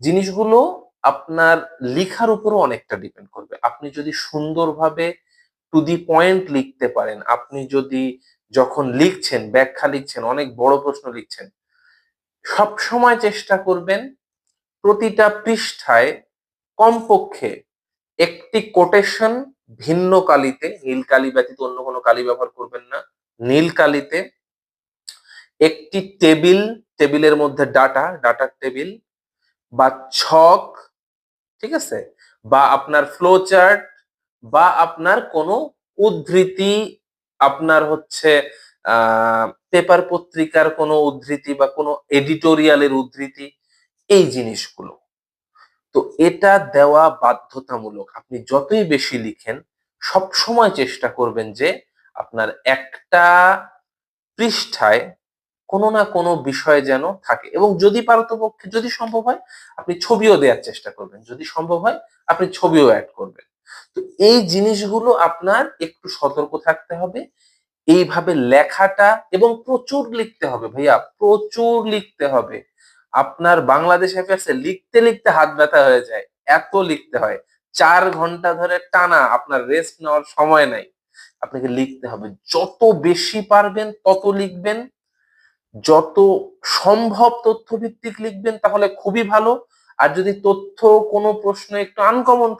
জিনিসগুলো আপনার লেখার উপরও অনেকটা ডিপেন্ড করবে। আপনি যদি সুন্দরভাবে টু দি পয়েন্ট লিখতে পারেন, আপনি যদি যখন লিখছেন, ব্যাখ্যা লিখছেন, অনেক বড় প্রশ্ন লিখছেন সব সময় চেষ্টা করবেন প্রতিটা পৃষ্ঠায় কমপক্ষে একটি কোটেশন ভিন্ন কালিতে, নীল কালি ব্যতীত অন্য কোনো কালি ব্যবহার করবেন না, নীল কালিতে একটি টেবিল টেবিলের মধ্যে ডাটা ডাটার টেবিল বা ছক, ঠিক আছে? বা আপনার ফ্লো চার্ট বা আপনার কোনো উদ্ধৃতি, আপনার হচ্ছে পেপার পত্রিকার কোনো উদ্ধৃতি বা কোনো এডিটোরিয়ালের উদ্ধৃতি, এই জিনিসগুলো। তো এটা দেওয়া বাধ্যতামূলক। আপনি যতই বেশি লিখেন সব সময় চেষ্টা করবেন যে আপনার একটা পৃষ্ঠায় কোনো না কোনো বিষয় যেন থাকে। এবং যদি পারতপক্ষে যদি সম্ভব হয়, আপনি ছবিও দেওয়ার চেষ্টা করবেন। যদি সম্ভব হয়, আপনি ছবিও অ্যাড করবেন। তো এই জিনিসগুলো আপনার একটু সতর্ক থাকতে হবে। এইভাবে লেখাটা এবং প্রচুর লিখতে হবে ভাইয়া, প্রচুর লিখতে হবে। আপনার বাংলাদেশ অ্যাফেয়ার্সে লিখতে লিখতে হাত ব্যথা হয়ে যায়, এত লিখতে হয়। চার ঘণ্টা ধরে টানা আপনার রেস্ট নেওয়ার সময় নাই। আপনাকে লিখতে হবে। যত বেশি পারবেন, তত লিখবেন। যত সম্ভব তথ্য ভিত্তিক লিখবেন তাহলে খুবই ভালো। আর যদি তথ্য কোনো প্রশ্ন একটু আনকমন